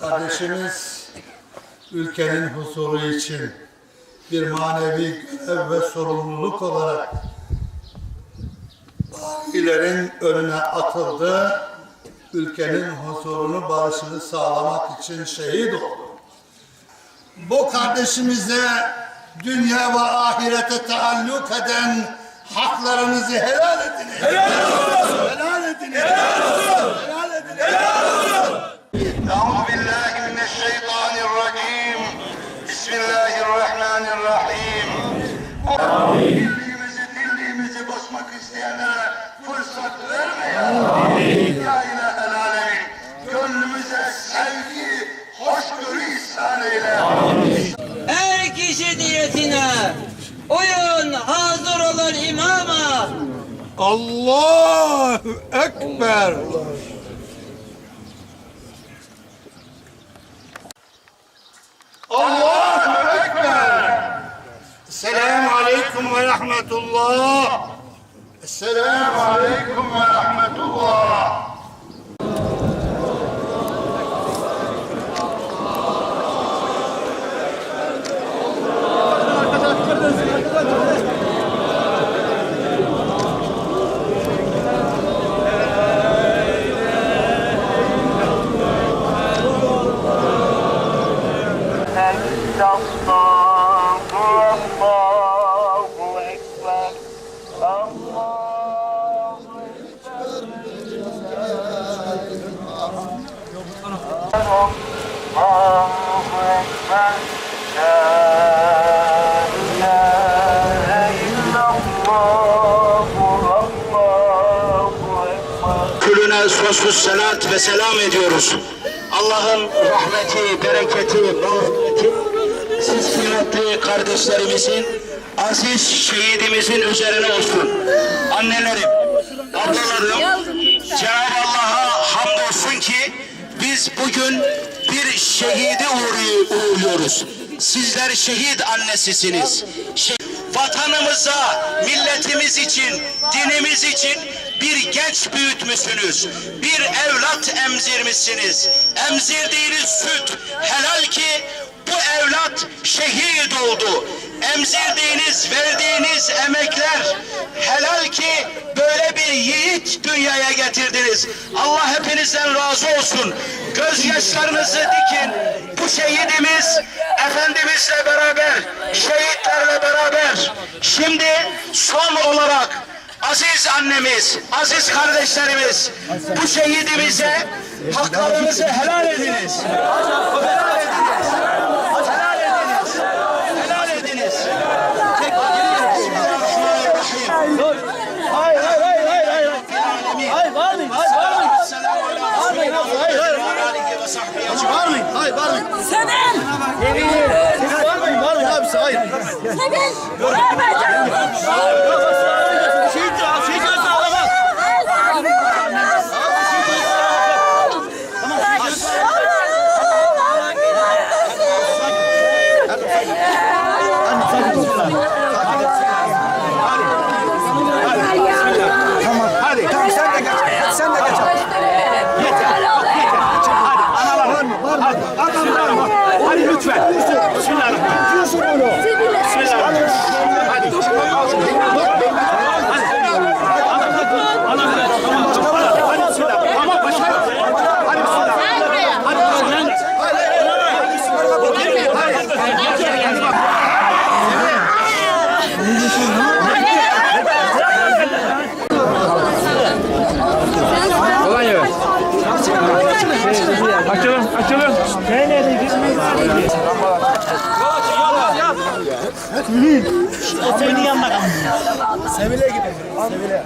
Kardeşimiz ülkenin huzuru için bir manevi görev ve sorumluluk olarak bayilerin önüne atıldı ülkenin huzurunu, barışını sağlamak için şehit oldu. Bu kardeşimize dünya ve ahirete taalluk eden haklarınızı helal ediniz. Helal olsun. Helal ediniz. Helal olsun. Helal ediniz. Helal olsun. Euzu billahi mineşşeytanirracim. Bismillahirrahmanirrahim. Amin. Dilimizi, dilimizi bozmak isteyenlere fırsat vermeyin. Amin. Ya Gönlümüze sevgi, hoşgörü ihsan eyle. Her kişi niyetine uyun hazır olan imama. Allahu Ekber. Allahu Ekber. Selamun Aleyküm ve Rahmetullah. Selamun Aleyküm ve Rahmetullah. Külüne sonsuz salat ve selam ediyoruz. Allah'ın rahmeti, bereketi, mağfireti siz kıymetli kardeşlerimizin, aziz şehidimizin üzerine olsun. Annelerim, ablalarım, Cenab-ı Allah'a hamdolsun ki biz bugün bir şehidi uğruy- uğurluyoruz. Sizler şehit annesisiniz. Şe- Vatanımıza, milletimiz için, dinimiz için bir genç büyütmüşsünüz. Bir evlat emzirmişsiniz. Emzirdiğiniz süt helal ki bu evlat şehit oldu. Emzirdiğiniz, verdiğiniz emekler helal ki böyle bir yiğit dünyaya getirdiniz. Allah hepinizden razı olsun. Gözyaşlarınızı dikin. Bu şehidimiz Efendimizle beraber, şehitlerle beraber. Şimdi son olarak aziz annemiz, aziz kardeşlerimiz bu şehidimize haklarınızı helal ediniz. Helal ediniz. Senin yanına kalın. Sevile gidelim. Sevile.